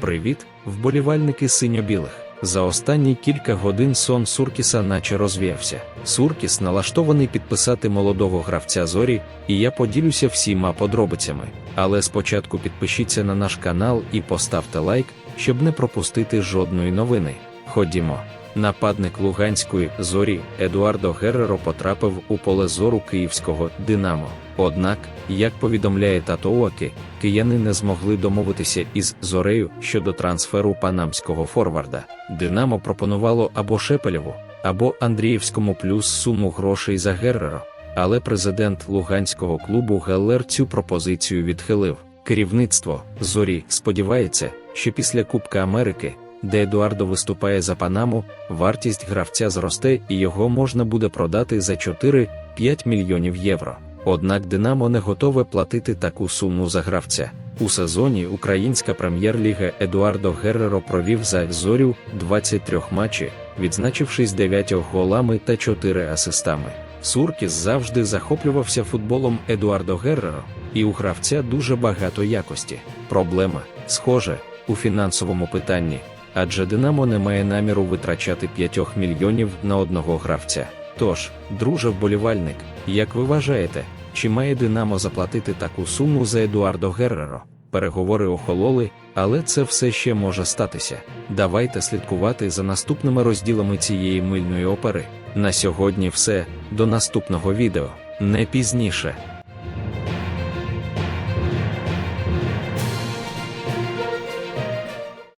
Привіт, вболівальники синьо-білих. За останні кілька годин сон Суркіса наче розвіявся. Суркіс налаштований підписати молодого гравця зорі, і я поділюся всіма подробицями. Але спочатку підпишіться на наш канал і поставте лайк, щоб не пропустити жодної новини. Ходімо. Нападник Луганської зорі Едуардо Герреро потрапив у поле зору київського Динамо. Однак, як повідомляє Татоуаки, кияни не змогли домовитися із зорею щодо трансферу панамського форварда. Динамо пропонувало або Шепелєву, або Андріївському плюс суму грошей за Герреро. Але президент луганського клубу Геллер цю пропозицію відхилив. Керівництво зорі сподівається, що після Кубка Америки де Едуардо виступає за Панаму, вартість гравця зросте і його можна буде продати за 4-5 мільйонів євро. Однак Динамо не готове платити таку суму за гравця. У сезоні Українська прем'єр-ліга Едуардо Герреро провів за зорю 23 матчі, відзначившись 9 голами та 4 асистами. Суркіс завжди захоплювався футболом Едуардо Герреро, і у гравця дуже багато якості. Проблема, схоже, у фінансовому питанні адже Динамо не має наміру витрачати 5 мільйонів на одного гравця. Тож, друже вболівальник, як ви вважаєте, чи має Динамо заплатити таку суму за Едуардо Герреро? Переговори охололи, але це все ще може статися. Давайте слідкувати за наступними розділами цієї мильної опери. На сьогодні все, до наступного відео, не пізніше.